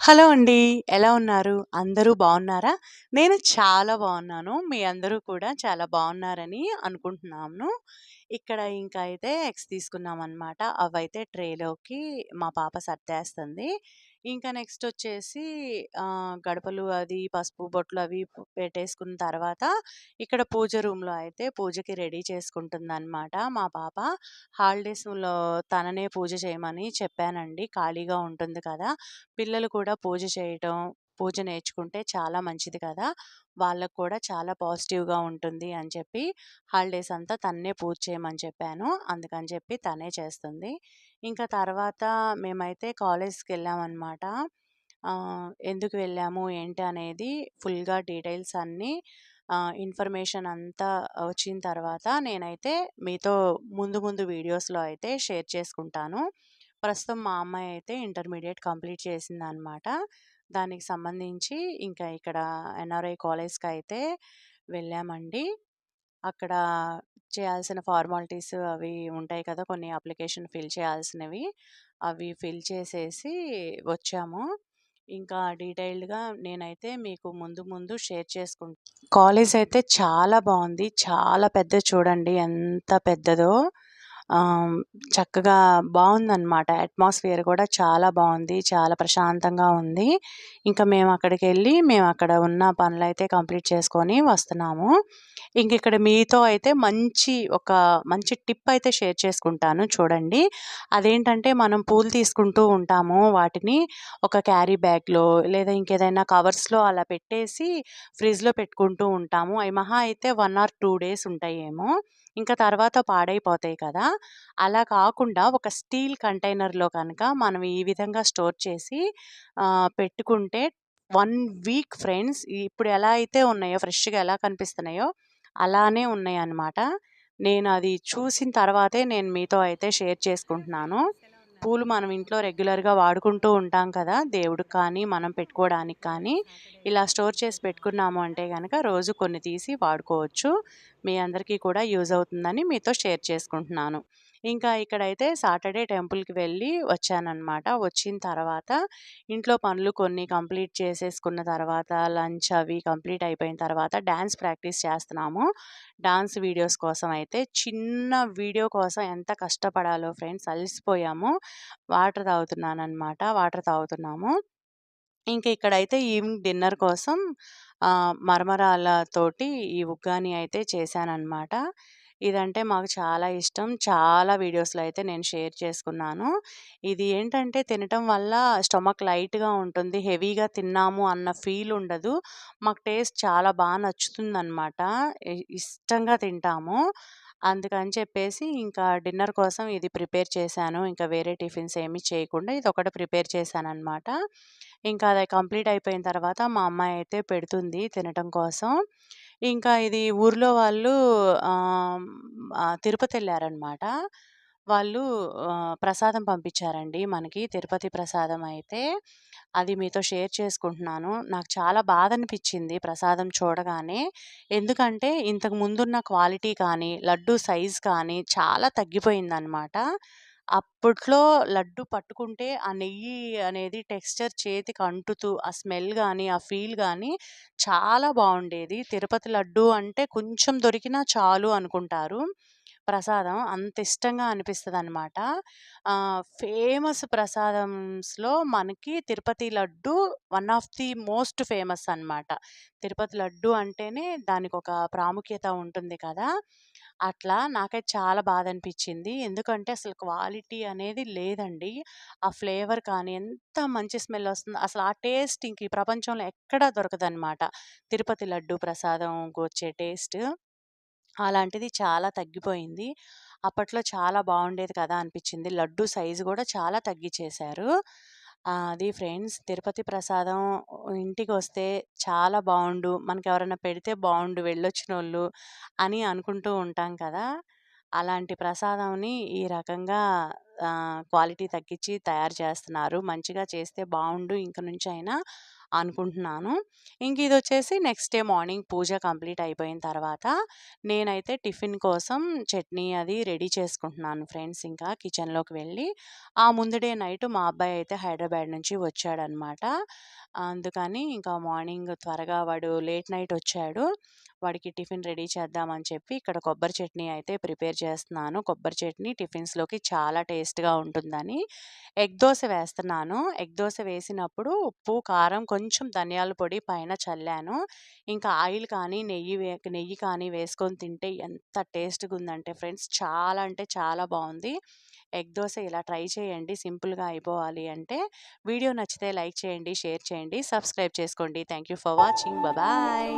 Hello అండి. ఎలా ఉన్నారు? అందరూ బాగున్నారా నేను చాలా బాగున్నాను మీ అందరూ కూడా చాలా బాగున్నారని అనుకుంటున్నాను. ఇక్కడ ఇంకా అయితే ఎగ్స్ తీసుకున్నామనమాట. అవైతే ట్రేలోకి మా పాప సర్దేస్తుంది. ఇంకా నెక్స్ట్ వచ్చేసి ఆహ్, గడపలు అది పసుపు, బొట్లు అవి పెట్టేసుకున్న తర్వాత ఇక్కడ పూజ రూమ్‌లో అయితే పూజకి రెడీ చేసుకుంటుందనమాట మా పాప. హాలిడేస్‌లో తననే పూజ చేయమని చెప్పానండి. ఖాళీగా ఉంటుంది కదా! పిల్లలు కూడా పూజ చేయటం, పూజ నేర్చుకుంటే చాలా మంచిది కదా! వాళ్ళకి కూడా చాలా పాజిటివ్‌గా ఉంటుంది అని చెప్పి హాలిడేస్ అంతా తన్నే పూజ చేయమని చెప్పాను. అందుకని చెప్పి తనే చేస్తుంది. ఇంకా తర్వాత మేమైతే కాలేజ్కి వెళ్ళామన్నమాట ఎందుకు వెళ్ళాము, ఏంటి అనేది ఫుల్‌గా డీటెయిల్స్ అన్నీ ఇన్ఫర్మేషన్ అంతా వచ్చిన తర్వాత నేనైతే మీతో ముందు ముందు వీడియోస్‌లో అయితే షేర్ చేసుకుంటాను. ప్రస్తుతం మా అమ్మాయి అయితే ఇంటర్మీడియట్ కంప్లీట్ చేసిందనమాట. దానికి సంబంధించి ఇంకా ఇక్కడ ఎన్ఆర్ఐ కాలేజ్కి అయితే వెళ్ళామండి. అక్కడ చేయాల్సిన ఫార్మాలిటీస్ అవి ఉంటాయి కదా! కొన్ని అప్లికేషన్ ఫిల్ చేయాల్సినవి. అవి ఫిల్ చేసేసి వచ్చాము. ఇంకా డీటెయిల్డ్‌గా నేనైతే మీకు ముందు ముందు షేర్ చేసుకుంటా కాలేజ్ అయితే చాలా బాగుంది చాలా పెద్దది చూడండి ఎంత పెద్దదో. చక్కగా బాగుందన్నమాట అట్మాస్ఫియర్ కూడా చాలా బాగుంది చాలా ప్రశాంతంగా ఉంది. ఇంకా మేము అక్కడికి వెళ్ళి మేము అక్కడ ఉన్న పనులైతే కంప్లీట్ చేసుకొని వస్తున్నాము. ఇంక ఇక్కడ మీతో అయితే మంచి ఒక మంచి టిప్ అయితే షేర్ చేసుకుంటాను చూడండి. అదేంటంటే మనం పూలు తీసుకుంటూ ఉంటాము. వాటిని ఒక క్యారీ బ్యాగ్‌లో లేదా ఇంకేదైనా కవర్స్‌లో అలా పెట్టేసి ఫ్రిడ్జ్‌లో పెట్టుకుంటూ ఉంటాము. అయి మహా అయితే వన్ ఆర్ టూ డేస్ ఉంటాయేమో. ఇంకా తర్వాత పాడైపోతాయి కదా! అలా కాకుండా ఒక స్టీల్ కంటైనర్‌లో కనుక మనం ఈ విధంగా స్టోర్ చేసి పెట్టుకుంటే వన్ వీక్ ఫ్రెండ్స్ ఇప్పుడు ఎలా అయితే ఉన్నాయో ఫ్రెష్‌గా ఎలా కనిపిస్తున్నాయో అలానే ఉన్నాయన్నమాట. నేను అది చూసిన తర్వాతే నేను మీతో అయితే షేర్ చేసుకుంటున్నాను. పూలు మనం ఇంట్లో రెగ్యులర్‌గా వాడుకుంటూ ఉంటాం కదా! దేవుడికి కానీ, మనం పెట్టుకోవడానికి కానీ ఇలా స్టోర్ చేసి పెట్టుకున్నాము అంటే కనుక రోజు కొన్ని తీసి వాడుకోవచ్చు. మీ అందరికీ కూడా యూజ్ అవుతుందని మీతో షేర్ చేసుకుంటున్నాను. ఇంకా ఇక్కడైతే సాటర్డే టెంపుల్‌కి వెళ్ళి వచ్చానమాట వచ్చిన తర్వాత ఇంట్లో పనులు కొన్ని కంప్లీట్ చేసేసుకున్న తర్వాత లంచ్ అవి కంప్లీట్ అయిపోయిన తర్వాత డ్యాన్స్ ప్రాక్టీస్ చేస్తున్నాము. డాన్స్ వీడియోస్ కోసం అయితే చిన్న వీడియో కోసం ఎంత కష్టపడాలో ఫ్రెండ్స్ అలసిపోయాము. వాటర్ తాగుతున్నాననమాట. వాటర్ తాగుతున్నాము. ఇంకా ఇక్కడైతే ఈవినింగ్ డిన్నర్ కోసం ఆహ్, మరమరాలతోటి ఈ ఉగ్గాని అయితే చేశానన్నమాట ఇదంటే మాకు చాలా ఇష్టం. చాలా వీడియోస్‌లో అయితే నేను షేర్ చేసుకున్నాను. ఇది ఏంటంటే తినటం వల్ల స్టొమక్ లైట్‌గా ఉంటుంది. హెవీగా తిన్నాము అన్న ఫీల్ ఉండదు. మాకు టేస్ట్ చాలా బాగా నచ్చుతుందనమాట. ఇ ఇష్టంగా తింటాము. అందుకని చెప్పేసి ఇంకా డిన్నర్ కోసం ఇది ప్రిపేర్ చేశాను. ఇంకా వేరే టిఫిన్స్ ఏమి చేయకుండా ఇది ఒకటి ప్రిపేర్ చేశాననమాట. ఇంకా అది కంప్లీట్ అయిపోయిన తర్వాత మా అమ్మాయి అయితే పెడుతుంది తినటం కోసం. ఇంకా ఇది ఊర్లో వాళ్ళు తిరుపతి వెళ్ళారనమాట వాళ్ళు ప్రసాదం పంపించారండి మనకి తిరుపతి ప్రసాదం అయితే. అది మీతో షేర్ చేసుకుంటున్నాను. నాకు చాలా బాధనిపిచ్చింది ప్రసాదం చూడగానే. ఎందుకంటే ఇంతకు ముందున్న క్వాలిటీ కానీ, లడ్డూ సైజ్ కానీ చాలా తగ్గిపోయిందనమాట. అప్పట్లో లడ్డు పట్టుకుంటే ఆ నెయ్యి అనేది టెక్స్చర్ చేతికి అంటుతూ ఆ స్మెల్ కానీ ఆ ఫీల్ కానీ చాలా బావుండేది. తిరుపతి లడ్డు అంటే కొంచెం దొరికినా చాలు అనుకుంటారు. ప్రసాదం అంత ఇష్టంగా అనిపిస్తుంది అనమాట ఫేమస్ ప్రసాదంస్‌లో మనకి Tirupati laddu one of the most famous అనమాట. తిరుపతి లడ్డు అంటేనే దానికొక ప్రాముఖ్యత ఉంటుంది కదా! అట్లా నాకైతే చాలా బాధనిపిచ్చింది. ఎందుకంటే అసలు క్వాలిటీ అనేది లేదండి. ఆ ఫ్లేవర్ కానీ ఎంత మంచి స్మెల్ వస్తుంది అసలు ఆ టేస్ట్ ఇంక ఈ ప్రపంచంలో ఎక్కడా దొరకదనమాట. తిరుపతి లడ్డు ప్రసాదంకొచ్చే టేస్ట్. అలాంటిది చాలా తగ్గిపోయింది. అప్పట్లో చాలా బావుండేది కదా! అనిపిచ్చింది. లడ్డు సైజు గూడా చాలా తగ్గిచ్చేశారు. ఆహ్, అది ఫ్రెండ్స్ తిరుపతి ప్రసాదం ఇంటికొస్తే చాలా బావుండు, మనకెవరైనా పెడితే బావుండు వెళ్ళొచ్చినోళ్ళు అని అనుకుంటూ ఉంటాం కదా! అలాంటి ప్రసాదంని ఈ రకంగా ఆహ్, క్వాలిటీ తగ్గించి తయారు చేస్తున్నారు. మంచిగా చేస్తే బావుండు ఇంక నుంచైనా అనుకుంటున్నాను. ఇంక ఇదొచ్చేసి next day morning puja complete అయిపోయిన తర్వాత నేనైతే టిఫిన్ కోసం చట్నీ అది రెడీ చేసుకుంటున్నాను ఫ్రెండ్స్ ఇంకా కిచెన్‌లోకి వెళ్ళి. ఆ ముందు డే నైట్ మా అబ్బాయి అయితే హైదరాబాద్ నుంచి వచ్చాడనమాట. అందుకని ఇంకా మార్నింగ్ త్వరగా వాడు లేట్ నైట్ వచ్చాడు. వాడికి టిఫిన్ రెడీ చేద్దామని చెప్పి ఇక్కడ కొబ్బరి చట్నీ అయితే ప్రిపేర్ చేస్తున్నాను. కొబ్బరి చట్నీ టిఫిన్స్‌లోకి చాలా టేస్ట్‌గా ఉంటుందని. ఎగ్ దోశ వేస్తున్నాను. ఎగ్ దోశ వేసినప్పుడు ఉప్పు, కారం, కొంచెం ధనియాల పొడి పైన చల్లాను. ఇంకా ఆయిల్ కానీ, నెయ్యి వే నెయ్యి కానీ వేసుకొని తింటే ఎంత టేస్ట్గా ఉందంటే ఫ్రెండ్స్ చాలా అంటే చాలా బాగుంది ఎగ్ దోస ఇలా ట్రై చేయండి. సింపుల్‌గా అయిపోవాలి అంటే. వీడియో నచ్చితే లైక్ చేయండి, షేర్ చేయండి, సబ్స్క్రైబ్ చేసుకోండి. Thank you for watching. Bye bye.